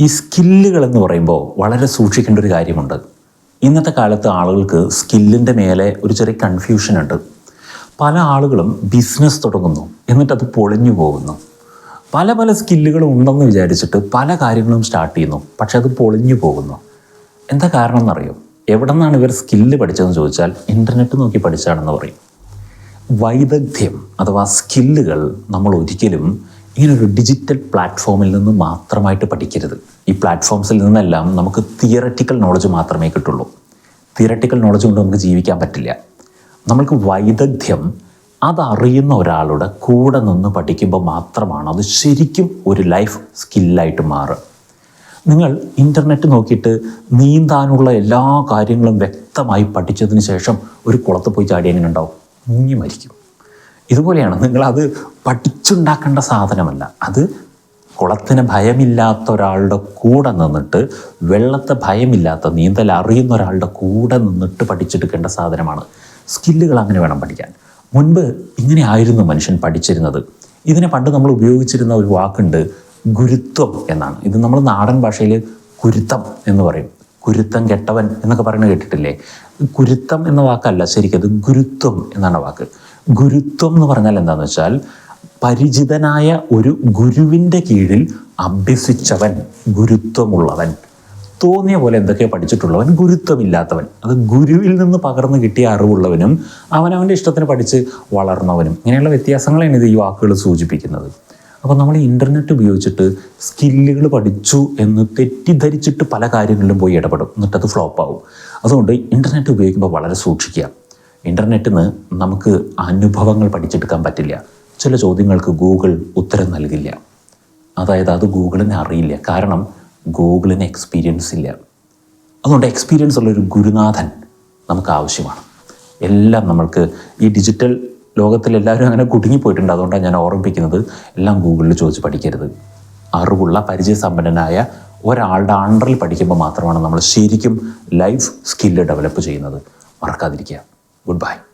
ഈ സ്കില്ലുകൾ എന്ന് പറയുമ്പോൾ വളരെ സൂക്ഷിക്കേണ്ട ഒരു കാര്യമുണ്ട്. ഇന്നത്തെ കാലത്ത് ആളുകൾക്ക് സ്കില്ലിന്റെ മേലെ ഒരു ചെറിയ കൺഫ്യൂഷൻ ഉണ്ട്. പല ആളുകളും ബിസിനസ് തുടങ്ങുന്നു എന്നിട്ടത് പൊളിഞ്ഞു പോകുന്നു. പല പല സ്കില്ലുകളും ഉണ്ടെന്ന് വിചാരിച്ചിട്ട് പല കാര്യങ്ങളും സ്റ്റാർട്ട് ചെയ്യുന്നു പക്ഷെ അത് പൊളിഞ്ഞു പോകുന്നു. എന്താ കാരണം എന്നറിയോ? എവിടെ നിന്നാണ് ഇവർ സ്കില്ല് പഠിച്ചതെന്ന് ചോദിച്ചാൽ ഇന്റർനെറ്റ് നോക്കി പഠിച്ചാണെന്ന് പറയും. വൈദഗ്ധ്യം അഥവാ സ്കില്ലുകൾ നമ്മൾ ഒരിക്കലും ഇങ്ങനൊരു ഡിജിറ്റൽ പ്ലാറ്റ്ഫോമിൽ നിന്ന് മാത്രമായിട്ട് പഠിക്കരുത്. ഈ പ്ലാറ്റ്ഫോംസിൽ നിന്നെല്ലാം നമുക്ക് തിയററ്റിക്കൽ നോളജ് മാത്രമേ കിട്ടുള്ളൂ. തിയററ്റിക്കൽ നോളജ് കൊണ്ട് നമുക്ക് ജീവിക്കാൻ പറ്റില്ല. നമ്മൾക്ക് വൈദഗ്ധ്യം അതറിയുന്ന ഒരാളുടെ കൂടെ നിന്ന് പഠിക്കുമ്പോൾ മാത്രമാണ് അത് ശരിക്കും ഒരു ലൈഫ് സ്കില്ലായിട്ട് മാറുക. നിങ്ങൾ ഇന്റർനെറ്റ് നോക്കിയിട്ട് നീന്താനുള്ള എല്ലാ കാര്യങ്ങളും വ്യക്തമായി പഠിച്ചതിന് ശേഷം ഒരു കുളത്ത് പോയി ചാടി എങ്ങനെ ഉണ്ടാവും? മുങ്ങി മരിക്കും. ഇതുപോലെയാണ്. നിങ്ങൾ അത് പഠിച്ചുണ്ടാക്കേണ്ട സാധനമല്ല. അത് കുളത്തിന് ഭയമില്ലാത്ത ഒരാളുടെ കൂടെ നിന്നിട്ട് വെള്ളത്തെ ഭയമില്ലാത്ത നീന്തൽ അറിയുന്ന ഒരാളുടെ കൂടെ നിന്നിട്ട് പഠിച്ചെടുക്കേണ്ട സാധനമാണ്. സ്കില്ലുകൾ അങ്ങനെ വേണം പഠിക്കാൻ. മുൻപ് ഇങ്ങനെ ആയിരുന്നു മനുഷ്യൻ പഠിച്ചിരുന്നത്. ഇതിനെ പണ്ട് നമ്മൾ ഉപയോഗിച്ചിരുന്ന ഒരു വാക്കുണ്ട് ഗുരുത്വം എന്നാണ്. ഇത് നമ്മൾ നാടൻ ഭാഷയിൽ കുരുത്തം എന്ന് പറയും. കുരുത്തം കെട്ടവൻ എന്നൊക്കെ പറയുന്നത് കേട്ടിട്ടില്ലേ? കുരുത്തം എന്ന വാക്കല്ല ശരിക്കും അത് ഗുരുത്വം എന്നാണ് വാക്ക്. ഗുരുത്വം എന്ന് പറഞ്ഞാൽ എന്താണെന്ന് വെച്ചാൽ പരിചിതനായ ഒരു ഗുരുവിന്റെ കീഴിൽ അഭ്യസിച്ചവൻ ഗുരുത്വമുള്ളവൻ. തോന്നിയ പോലെ എന്തൊക്കെ പഠിച്ചിട്ടുള്ളവൻ? ഗുരുത്വമില്ലാത്തവൻ. അത് ഗുരുവിൽ നിന്ന് പകർന്നു കിട്ടിയ അറിവുള്ളവനും അവനവന്റെ ഇഷ്ടത്തിന് പഠിച്ച് വളർന്നവനും. ഇങ്ങനെയുള്ള വ്യത്യാസങ്ങളാണ് ഇത് ഈ വാക്കുകൾ സൂചിപ്പിക്കുന്നത്. അപ്പോൾ നമ്മൾ ഇന്റർനെറ്റ് ഉപയോഗിച്ചിട്ട് സ്കില്ലുകൾ പഠിച്ചു എന്ന് തെറ്റിദ്ധരിച്ചിട്ട് പല കാര്യങ്ങളിലും പോയി ഇടപെടും. എന്നിട്ടത് ഫ്ലോപ്പ് ആവും. അതുകൊണ്ട് ഇന്റർനെറ്റ് ഉപയോഗിക്കുമ്പോൾ വളരെ സൂക്ഷിക്കുക. ഇന്റർനെറ്റിൽ നിന്ന് നമുക്ക് അനുഭവങ്ങൾ പഠിച്ചെടുക്കാൻ പറ്റില്ല. ചില ചോദ്യങ്ങൾക്ക് ഗൂഗിൾ ഉത്തരം നൽകില്ല. അതായത് അത് ഗൂഗിളിനെ അറിയില്ല. കാരണം ഗൂഗിളിന് എക്സ്പീരിയൻസ് ഇല്ല. അതുകൊണ്ട് എക്സ്പീരിയൻസ് ഉള്ള ഒരു ഗുരുനാഥൻ നമുക്ക് ആവശ്യമാണ്. എല്ലാം നമ്മൾക്ക് ഈ ഡിജിറ്റൽ ലോകത്തിൽ എല്ലാവരും അങ്ങനെ കുടുങ്ങിപ്പോയിട്ടുണ്ട്. അതുകൊണ്ടാണ് ഞാൻ ഓർമ്മിപ്പിക്കുന്നത്. എല്ലാം ഗൂഗിളിൽ ചോദിച്ച് പഠിക്കരുത്. അറിവുള്ള പരിചയസമ്പന്നനായ ഒരാളുടെ അണ്ടറിൽ പഠിക്കുമ്പോൾ മാത്രമാണ് നമ്മൾ ശരിക്കും ലൈഫ് സ്കില്ല് ഡെവലപ്പ് ചെയ്യുന്നത്. മറക്കാതിരിക്കുക. Good bye.